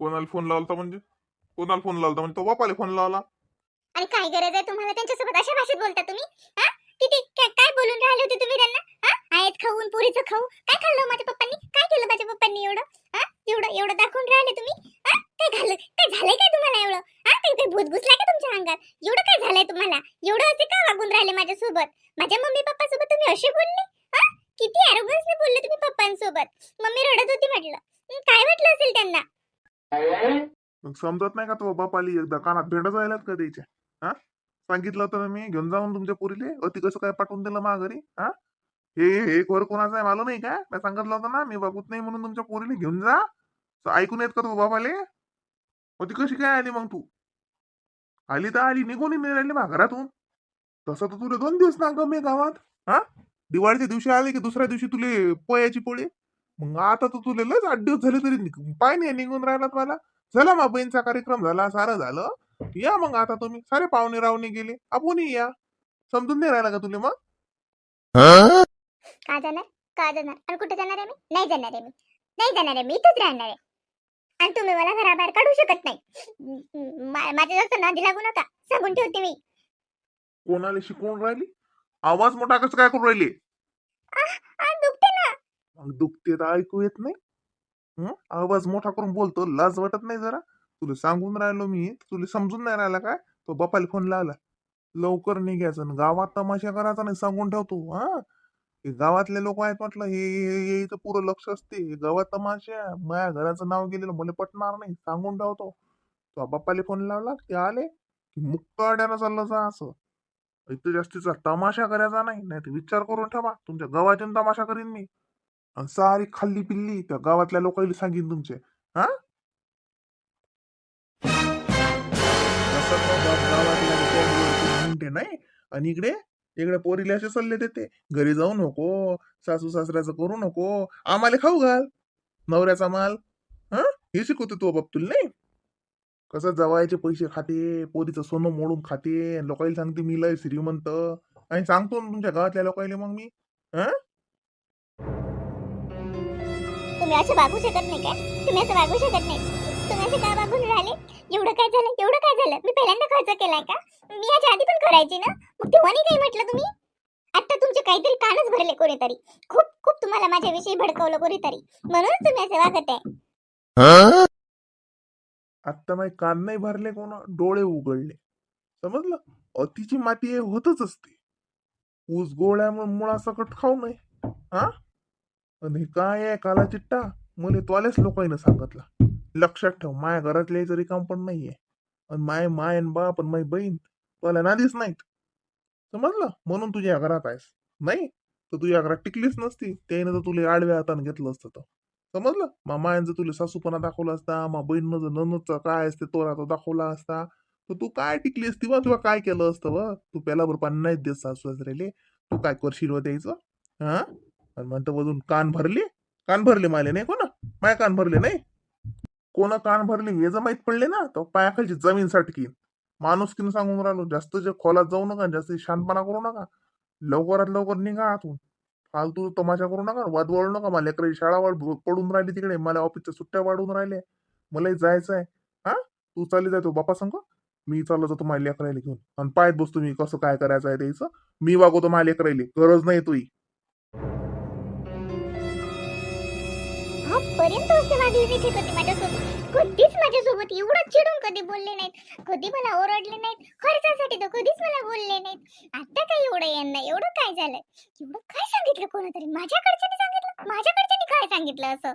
कोणाला फोन लावला म्हणजे? कोणाला फोन लावला म्हणजे? तो बापाला फोन लावला. आणि काय गरज आहे तुम्हाला? त्यांच्यासोबत अशा भाषेत बोलता तुम्ही? हा? किती? काय काय बोलून राहिले होते तुम्ही त्यांना? हा? आहेत खाऊन पुरीचं खाऊ. काय खाल्लं हो माझ्या पप्पांनी? काय केलं माझ्या पप्पांनी एवढं? हा? एवढं एवढं दाखवून राहिले तुम्ही? हा? काय झालं काय झालंय काय तुम्हाला एवढं? हा? काही काही भूत घुसलाय का तुमच्या अंगात? एवढं काय झालंय तुम्हाला? एवढं असे का वागून राहिले माझ्यासोबत? माझ्या मम्मी पप्पा सोबत तुम्ही असे बोलले? हा? किती अरोगन्सने बोलले तुम्ही पप्पांसोबत? मम्मी रडत होती म्हटलं. हं, काय वाटलं असेल त्यांना? मग समजत नाही का तो बापाली एकदा कानात भेंड जायलात का त्याच्या? हा? सांगितलं होतं ना मी घेऊन जाऊन तुमच्या पुरीले. अति कसं काय पाठवून दिलं माघारी? हा? हे हे वर कोणाचं आहे? मला नाही काय मी सांगितलं होतं ना मी बघत नाही म्हणून तुमच्या पोरीने घेऊन जा. ऐकून येत का तो मग ती कशी काय आली मग तू? आली तर आली निघून नाही राहिली मा घरातून तसं तर तुला दोन दिवस ना गमे गावात. हा? दिवाळीच्या दिवशी आले की दुसऱ्या दिवशी तुले पोयाची पोळी? मग आता तर तुले लयच आठ दिवस झाले तरी निघ- पाय नाही निघून राहिलात मला. झाला मा बहीणचा कार्यक्रम झाला सारं झालं. या मग आता तुम्ही. सारे पाहुणे रावणे गेले. आपणही या. समजून नाही राहिला का तुले मग? का जाणार? का जाणार? आणि कुठे जाणार आहे मी? नाही जाणार आहे मी. नाही जाणार आहे मी. इथंच राहणार आहे. आणि तुम्ही मला घराबाहेर काढू शकत नाही. म- म- मा- माझ्या जास्त नादी लागू नका. सांगून ठेवते मी. कोणाला शिकवून राहिली? आवाज मोठा कसं काय करून राहिली? मग दुखते तर ऐकू येत नाही. आवाज मोठा करून बोलतो लाज वाटत नाही जरा. तुला सांगून राहिलो मी तुला समजून नाही राहिला काय? तो बापाला फोन लावला. लवकर निघायचं आणि गावात तमाशा करायचा नाही सांगून ठेवतो हा? हे गावातले लोक आहेत म्हटलं हे हे- इथं पुरं लक्ष असते. गावात तमाशा माझ्या घराचं नाव गेलेलं मला पटणार नाही. सांगून ठेवतो. तो बापाला फोन लावला ते आले की अड्याला चाललं जा असं. इथं जास्तीचा तमाशा करायचा नाही नाही तर विचार करून ठेवा. तुमच्या गावातून तमाशा करीन मी. आणि सारी खाल्ली पिल्ली त्या गावातल्या लोकांना सांगीन तुमचे. हा? म्हणते नाही? आणि इकडे इकडे पोरीला असे सल्ले देते. घरी जाऊ नको सासू सासऱ्याचं करू नको आम्हाला खाऊ घाल. नवऱ्याचा माल हा? हे शिकवते तो बाप तुला नाही? कसं जवायचे पैसे खाते पोरीचं सोनं मोडून खाते आणि लोकांना सांगते मी लय श्रीमंत. आणि सांगतो तुमच्या गावातल्या लोकांना मग मी हा? तुम्ही असं वागू शकत नाही काय? तुम्ही असं वागू शकत नाही. तुम्ही असं का वागून राहिले? एवढं काय झालं? एवढं काय झालं? मी पहिल्यांदा खर्च केलाय का? मी याच्या आधी पण करायची ना? मग तेव्हा नाही काय म्हटलं तुम्ही? आता तुमचे काहीतरी कानच भरले कोणीतरी. खूप खूप तुम्हाला माझ्याविषयी भडकवलं कोणीतरी. म्हणूनच तुम्ही असं वागत आहे. आत्ता माझे कान नाही भरले कोण? डोळे उघडले. समजलं? अतिची माती होतच असते. ऊस गोळ्यामुळे मुळासकट खाऊ नये. हा? आणि हे काय आहे? काला चिट्टा मले त्वालेच लोकांना सांगितलं. लक्षात ठेव माया घरातले जरी काम पण नाहीये. आणि माय माय आणि बाप आणि माय बहीण तुला नादीच नाहीत. समजलं म्हणून तुझ्या घरात आहेस. नाही तर तुझ्या घरात टिकलीच नसती. त्याने तर तुला आडव्या हाताने घेतलं असतं तर. समजलं? मा मायांचं तुला सासूपणा दाखवला असता मा बहिणीनं जर ननदचा काय असते तो तो दाखवला असता तर तू काय टिकली असती बा तुला काय केलं असतं बा तू पेलाभर पाणी नाहीच देत सासू सासरेले तू काय करशील व द्यायचं हा? म्हणतं वजून कान भरले? कान भरले माले नाही कोणा? माय कान भरले नाही? कोणा कान भरले? हे जर माहीत पडले ना तर पायाखालची जमीन सटकीन माणूस किन सांगून राहिलो जास्त जे खोलात जाऊ नका जास्त शांतपणा करू नका. लवकरात लवकर निघा आतून. फालतू तमाशा करू नका वाद वळू नका. मला लेकराची शाळा वाढ पडून राहिली तिकडे मला ऑफिसच्या सुट्ट्या वाढून राहिल्या. मलाही जायचं आहे. हा? तू चालली जातो बापा संग? मी चाललो जातो माझ्या लेकरायला घेऊन. आणि पायत बसतो मी कसं काय करायचं आहे त्याचं. मी वागवतो माझ्या लेकरायला. गरज नाही तुही आजपर्यंत असे वागले माझ्यासोबत. कधीच माझ्यासोबत एवढं चिडून कधी बोलले नाहीत. कधी मला ओरडले नाहीत. खर्चासाठी तर कधीच मला बोलले नाहीत. आता काय एवढं यांना? एवढं काय झालंय? एवढं काय सांगितलं कोणातरी? माझ्याकडच्याने सांगितलं? माझ्याकडच्याने काय सांगितलं असं?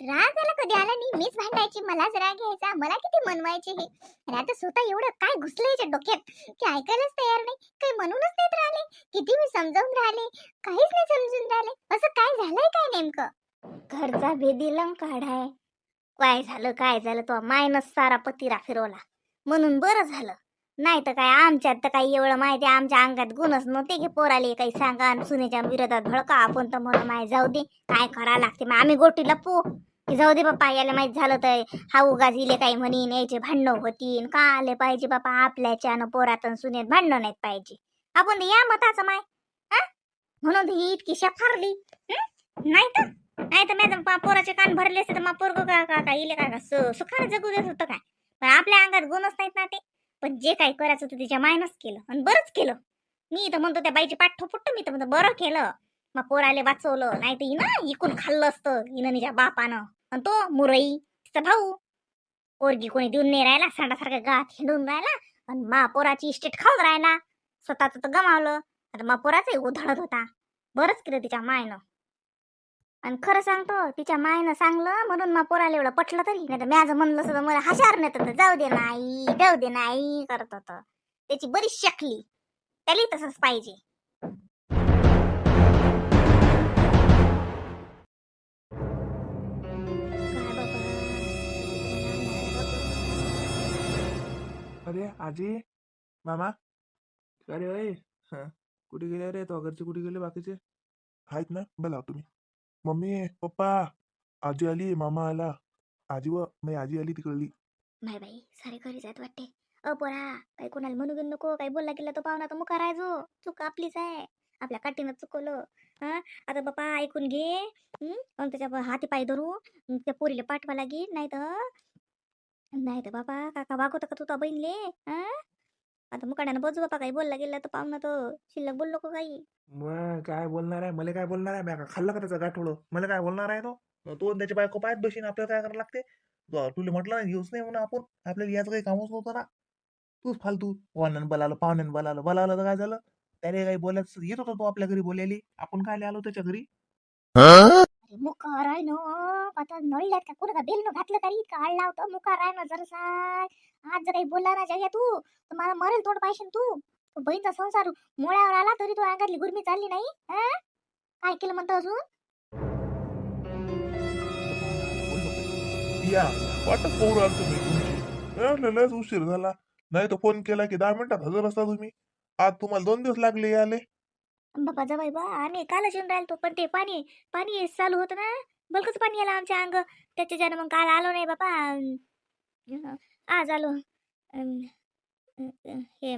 राग आला कधी? आला नाही. मीच भांडायची. मलाच राग यायचा. मला किती मनवायचे हे? आणि आता स्वतः एवढं काय घुसलं याच्या डोक्यात? की ऐकायलाच तयार नाही. काही म्हणूनच नाहीत राहिले. किती मी समजावून राहिले. काहीच नाही समजून राहिले. असं काय झालंय काय नेमकं? घरचा भेदी लंग काढाय काय झालं काय झालं तो मायनस सारा पतिरा फिरवला. म्हणून बरं झालं. नाही तर काय आमच्यात तर काही एवढं माहिती आमच्या अंगात गुणच नव्हते की पोराले काही सांगा आणि सुनेच्या विरोधात भडका आपण तर म्हणून माय जाऊ दे काय करा लागते मग आम्ही गोटी लपू की जाऊ दे बाप्पा याला माहीत झालं तर हा उगाच इले काही म्हणीन याचे भांडणं होतीन. का आले पाहिजे बापा आपल्याच्या न पोरात सुनेत भांडणं नाहीत पाहिजे. आपण या मताचं माय हा म्हणून ही इतकी शफारली नाही तर नाही तर मॅडम पोराचे कान भरले असते तर मा पोरग का का का इले का का सुखानं जगू देत होतं काय? पण आपल्या अंगात गुणच नाहीत ना ते. पण जे काही करायचं होतं तिच्या मायनच केलं आणि बरंच केलं. मी तर म्हणतो त्या बाईची पाठ थोपटतो मी तर म्हणतो बरं केलं. मग पोराले वाचवलं नाही तर हिनं इकून खाल्लं असतं हिनं तिच्या बापानं. आणि तो मुरई तिचा भाऊ. पोरगी कोणी देऊन नाही राहिला सांडासारखा गात हिंडून राहिला आणि मा पोराची इस्टेट खाऊन राहिला. स्वतःच तर गमावलं. आता मा पोराचाही उधळत होता. बरंच केलं तिच्या मायनं. आणि खरं सांगतो तिच्या मायनं सांगलं म्हणून मा पोराला एवढं पटलं तरी. नाही तर माझं म्हणलं सुद्धा मला हशार नाही तर जाऊ दे नाही जाऊ दे नाही करत होतं. त्याची बरीच शकली. त्यालाही तसंच पाहिजे. अरे आजी मामा. अरे अय कुठे गेले रे? तो घरचे कुठे गेले? बाकीचे? आहेत ना? बोला तुम्ही. मम्मी पप्पा आजी आली मामा आला आजी व नाही आजी आली तिकडली नाही बाई सारे घरी जात वाटते. अ पोरा काही कोणाला म्हणू घेऊ नको काही बोलला गेला तो पाहुणा तर मुका राहायचो चूक आपलीच आहे. आपल्या काठीनं चुकवलं. हा आता बापा ऐकून घे आणि त्याच्या हाती पाय धरू त्या पोरीला पाठवा लागेल नाही तर नाही तर बापा काका वागवता का तू त्या बहिणले हा? आता मुकाड्यानं बजू बापा काही बोलला गेला तर पाहुणा तो शिल्लक बोललो का काही? मग काय बोलणार आहे? मला काय बोलणार आहे? मी का खाल्लं का त्याचं गाठोडं मला काय बोलणार आहे तो? तो आणि त्याची बायको पायात बशीन आपल्याला काय करायला लागते? तो तुला म्हटलं ना घेऊच नाही म्हणून आपण. आपल्याला याचं काही कामच नव्हतं ना. तूच फालतू. पाहुण्यानं बोलावलं पाहुण्यानं बोलावलं. बोलावलं तर काय झालं? त्याने काही बोलायचं येत होता तो आपल्या घरी बोलायली. आपण काय आलो त्याच्या घरी? मुकार आहे ना आता नळल्यात का? कोणा बेल न घातलं तरी इतका आळ लावतो मुकार आहे ना जरसा आज जर काही बोलला ना जग्या तू तर मला मरेल तोड पाहिजे तू. बहीणचा संसार मोळ्यावर आला तरी तो अंगातली गुरमी चालली नाही काय केलं म्हणतो अजून? या वाटच पाहू तुम्ही तुमची. म्हटलं लयच उशीर झाला. नाही तर फोन केला की दहा मिनिटात हजर असता तुम्ही. आज तुम्हाला दोन दिवस लागले याले बाबा बाई बा आम्ही कालच येऊन राहिलो पण ते पाणी पाणी चालू होतं ना बलकच पाणी आलं आमच्या अंग. त्याच्याच्यानं मग काल आलो नाही बाबा आज आलो. हे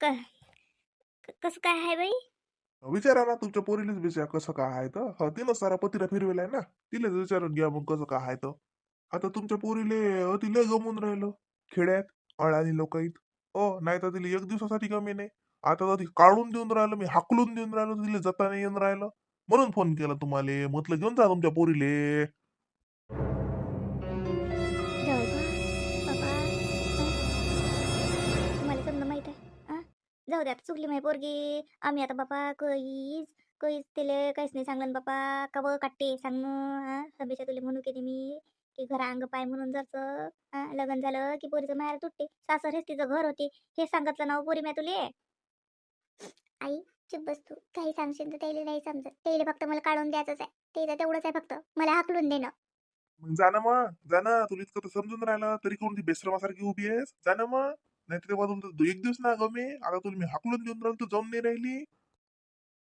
क- कसं काय आहे बाई? विचारा ना तुमच्या पोरीलाच विचार कसं काय आहे तर. हो सारा पतीला फिरवेलाय ना तिलाच विचारून घ्या मग कसं काय आहे तर. आता तुमच्या पोरीले अ, तिला गमून राहिलं खेड्यात अळानी लोकाईत ओ नाही तर तिला एक दिवसासाठी कमी नाही. आता ती काढून देऊन राहिलो मी हाकलून देऊन राहिलो तिला जाता नाही येऊन राहिलं. म्हणून फोन केला तुम्हाला. म्हटलं घेऊन जा तुमच्या पोरीले. जाऊ बा बाबा मला समजा माहीत आहे. आ? जाऊ दे आता चुकली माही पोरगी. आम्ही आता बापा कहीच कहीच तिले काहीच नाही सांगलं ना बापा. का व काटते सांग हा हमेशा तुला म्हणू केली मी की घरा अंग पाय म्हणून जायचं. लग्न झालं की पोरीचं माहेर तुटते. सासर हेच तिचं घर होते. हे सांगितलं ना हो पोरी म्या तुले. आई चुप बस तू. काही सांगशील तर त्याला नाही समजत. त्याला फक्त मला काढून द्यायचंच आहे. ते तर तेवढंच आहे फक्त. मला हाकलून देणं मग जा ना मग. जा ना. तुला इतकं तर समजून राहिलं. तरी कोण ती बेसरमासारखी उभी आहेस? जा ना मग. नाही तेव्हा तुमचं एक दिवस ना गमे आता तुला मी हाकलून देऊन राहिलो तू जाऊन नाही राहिली.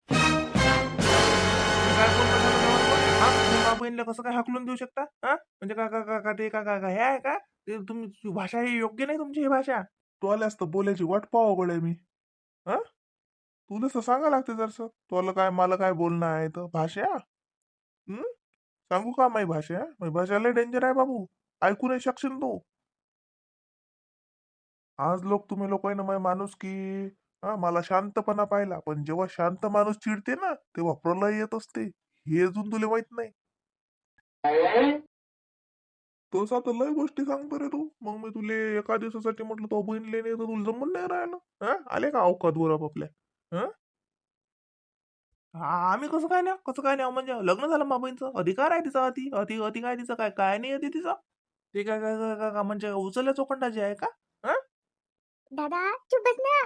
तुम्ही काय बोलता मला गावात? हा? तुम्ही मा बहिणीला कसं काय हाकलून देऊ शकता? हा? म्हणजे का का का का ते का का का हे आहे का? ते तुम्ही ती भाषा ही योग्य नाही तुमची ही भाषा. तू आल्यास तर बोलायची वाट पाहावं गड्या मी. हा? तुला तर सांगा लागते जरसं. तुला काय मला काय बोलणं आहे तर भाषा? हम्म सांगू का माही भाषा? माही भाषा लय डेंजर आहे बाबू. ऐकू नाही शकशील तू. आज लोक तुम्ही लोक आहे ना माय माणूस की हा मला शांतपणा पाहिला. पण जेव्हा शांत माणूस चिडते ना तेव्हा प्रलय येत असते. हे अजून तुला माहीत नाही. तसं आता लय गोष्टी सांगतो रे तू. मग मी तुले एका दिवसासाठी म्हटलं तो बहीण नाही तर तुला जमून नाही राहिलं हा? आले का अवकात वर आपल्या? हा? हा, आम्ही कसं काय नाही कसं काय नाही म्हणजे लग्न झालं मा बहिणीचं अधिकार आहे तिचा अति अति अति काय तिचं? काय काय नाही अति तिचं? ते काय काय काय- काय- काय म्हणजे उचलल्या चोखंडाची आहे का? दादा चुप बस ना.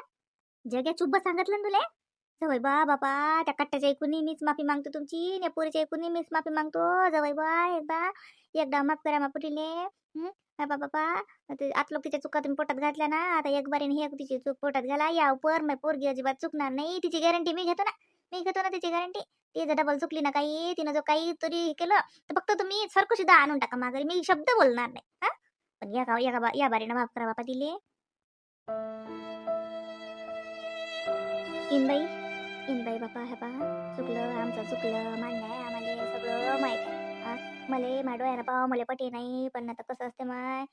जग्या चुप बस सांगितलं ना तुले? जवळ बा बापा त्या कट्ट्याच्या ऐकूनही मीच माफी मागतो तुमची त्या पोरीच्या ऐकून मीच माफी मागतो. जवळ बा एकदा एकदा माफ करा मा पुटीले बाबा बापा ते आतलोक तिच्या चुका तुम्ही पोटात घातल्या ना आता एक बारीने हे तिची चूक पोटात घाला. या उपर मग पोरगी अजिबात चुकणार नाही. तिची गॅरंटी मी घेतो ना. मी घेतो ना तिची गॅरंटी ती जर डबल चुकली ना काही तिनं जो काही तरी केलं तर फक्त तुम्ही सरको सुद्धा आणून टाका माघारी. मी शब्द बोलणार नाही. हा? पण या गाव या बा या बारीनं माफ करा बापा तिले. इन बाई इनबाई बापा हा पा चुकलं आमचं चुकलं मान्य आहे आम्हाला सगळं माहीत आहे हा मला मा डोळ्यानं पाव मला पटे नाही पण आता कसं असते माय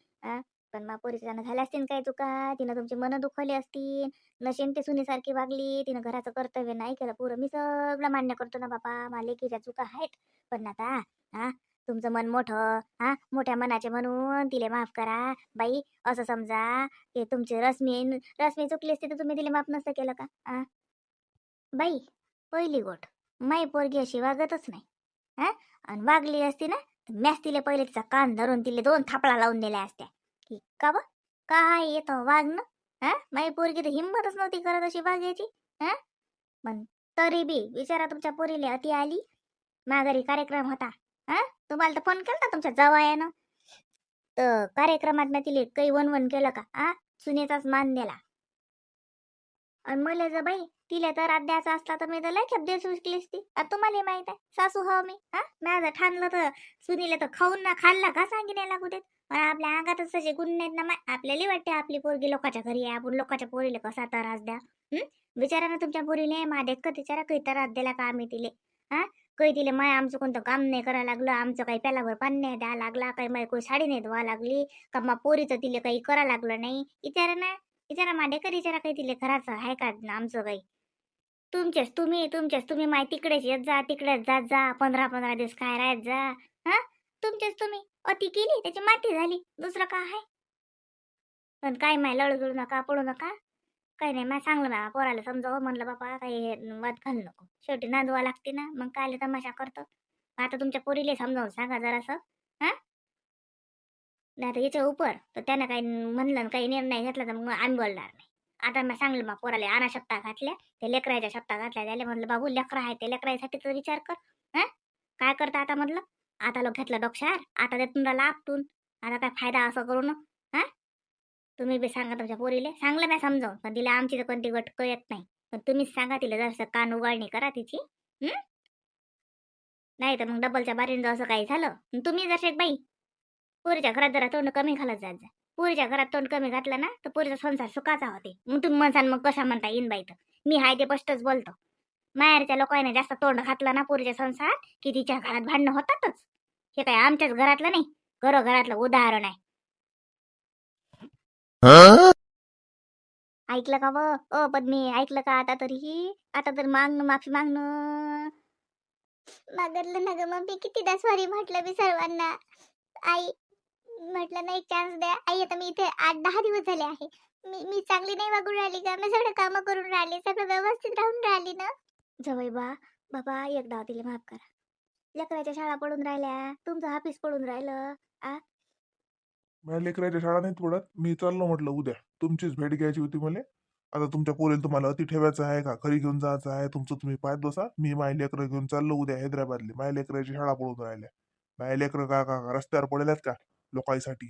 पण मा पोरीचं जाणं झाल्या असतील काय चुका तिनं तुमची मनं दुखवली असतील नशेन ते सुनीसारखी वागली तिनं घराचं कर्तव्य नाही केलं पुरं मी सगळं मान्य करतो ना बापा माले की चुका आहेत पण आता हा तुमचं मन मोठं हा मोठ्या मनाचे म्हणून तिले माफ करा बाई असं समजा की तुमची रश्मी रश्मी चुकली असती तर तुम्ही तिला माफ नसतं केलं का आ बाई पहिली गोट माई पोरगी अशी वागतच नाही हा? आणि वागली असती ना तर मॅच तिले पहिले तिचा कान धरून तिले दोन थापळा लावून दिल्या असत्या. की का बा काय येतं वागणं? हा? माई पोरगी तर हिंमतच नव्हती करत अशी वागायची हा? पण तरी बी विचारा तुमच्या पोरीले अति आली माघारी कार्यक्रम होता हा? तुम्हाला तर फोन केला तुमच्या जवायानं तर कार्यक्रमात ना तिले काही वनवन केलं का आ? सुनेचाच मान दिला आणि मला जर बाई तिला तर रात द्यायचा असला तर मी तर लय खेप देऊ शिकली असती. आता तुम्हाला माहीत आहे सासू हो मी हा? माझं ठाणलं तर सुनीला तर खाऊन ना खाल्ला का सांगी नाही लागू देत? पण आपल्या अंगातच तसे गुण नाहीत ना माय आपल्याला वाटते आपली पोरगी लोकांच्या घरी आहे आपण लोकांच्या पोरीला कसा त्रास द्या? हं? विचारा ना तुमच्या पोरीले माझ्या का विचारा काही त्रास दिला का आम्ही तिले? हा? काही तिले माय आमचं कोणतं काम नाही करायला लागलं आमचं काही प्यालाभर पाणी नाही द्या लागला काही माय कोणी साडी नाही धुवा लागली का मग पोरीचं तिले काही करा लागलं नाही? विचारा ना इचारा मांडेकर इचारा विचारा काही तिले घराचं आहे का आमचं काही तुमचेच तुम्ही तुमचेच तुम्ही माय तिकडेच येत जा तिकडेच जात जा पंधरा पंधरा दिवस काय राहत जा हा? तुमचेच तुम्ही. अति केली त्याची माती झाली दुसरं का आहे पण काय माय लळजळू नका पडू नका. काही नाही माय सांगलं ना पोराला समजावं म्हणलं बापा काही वाद घालू नको. शेवटी नांदवा लागते ना मग काय तमाशा करतो? आता तुमच्या पोरीले समजावून सांगा जरासं हा? नाही तर याच्या उपर. तर त्यानं काही म्हणलं आणि काही निर्णय घेतला तर मग आम्ही बोलणार नाही. आता मी सांगलं मग पोराला आणा शब्दा घातल्या. ते लेकराच्या शब्दा घातल्या. त्याला म्हटलं बाबू लेकरं आहे ते लेकरासाठी विचार कर. हा? काय करता आता म्हटलं आता लोक घेतलं डोक्षार आता ते तुम्हाला आपटून. आता काय फायदा असं करू ना हा? तुम्ही बी सांगा तुमच्या पोरीले. सांगलं नाही समजावून. पण तिला आमची तर कोणती गट येत नाही. पण तुम्हीच सांगा तिला जसं कान उगाळणी करा तिची. नाही तर मग डबलच्या बारीनं जर असं काही झालं. तुम्ही जसे एक बाई पोरीच्या घरात जरा तोंड कमी घालत जात जा. पोरीच्या घरात तोंड कमी घातलं ना तर पोरीचा संसार सुखाचा होते. मग तुम्ही म्हणसान मग कशा म्हणता येईन बाई तर? मी हाय ते स्पष्टच बोलतो. माहेरच्या लोकांनी जास्त तोंड घातलं ना पोरीच्या संसार की तिच्या घरात भांडणं होतातच. हे काय आमच्याच घरातलं नाही? घरोघरातलं उदाहरण आहे. ऐकलं का व? अ पद्मी ऐकलं का आता तरीही आता तर मागणं माफी मागणं. मागितलं ना ग मग मम्मी कितीदा सॉरी म्हटलं मी सर्वांना. आई म्हटलं नाही चान्स द्या. आई आता मी इथे आठ दहा दिवस झाले आहे. मी मी चांगली नाही वागून राहिली का? मी सगळं कामं करून राहिली सगळं व्यवस्थित राहून राहिली ना? जवळ बा बाबा एक डाव तिला माफ करा. लेकराच्या शाळा पडून राहिल्या तुमचं ऑफिस पडून राहिलं आ? माझ्या लेकराच्या शाळा नाहीत पडत. मी चाललो म्हटलं उद्या तुमचीच भेट घ्यायची होती मला. आता तुमच्या पोरेल तुम्हाला अति ठेवायचं आहे का? घरी घेऊन जायचं आहे. तुमचं तुम्ही पाहत बसा. मी माय लेकरं घेऊन चाललो उद्या हैदराबादले. माय लेकराची शाळा पडून राहिल्या. माय लेकरं का का का रस्त्यावर पडल्यात का? लोकांसाठी.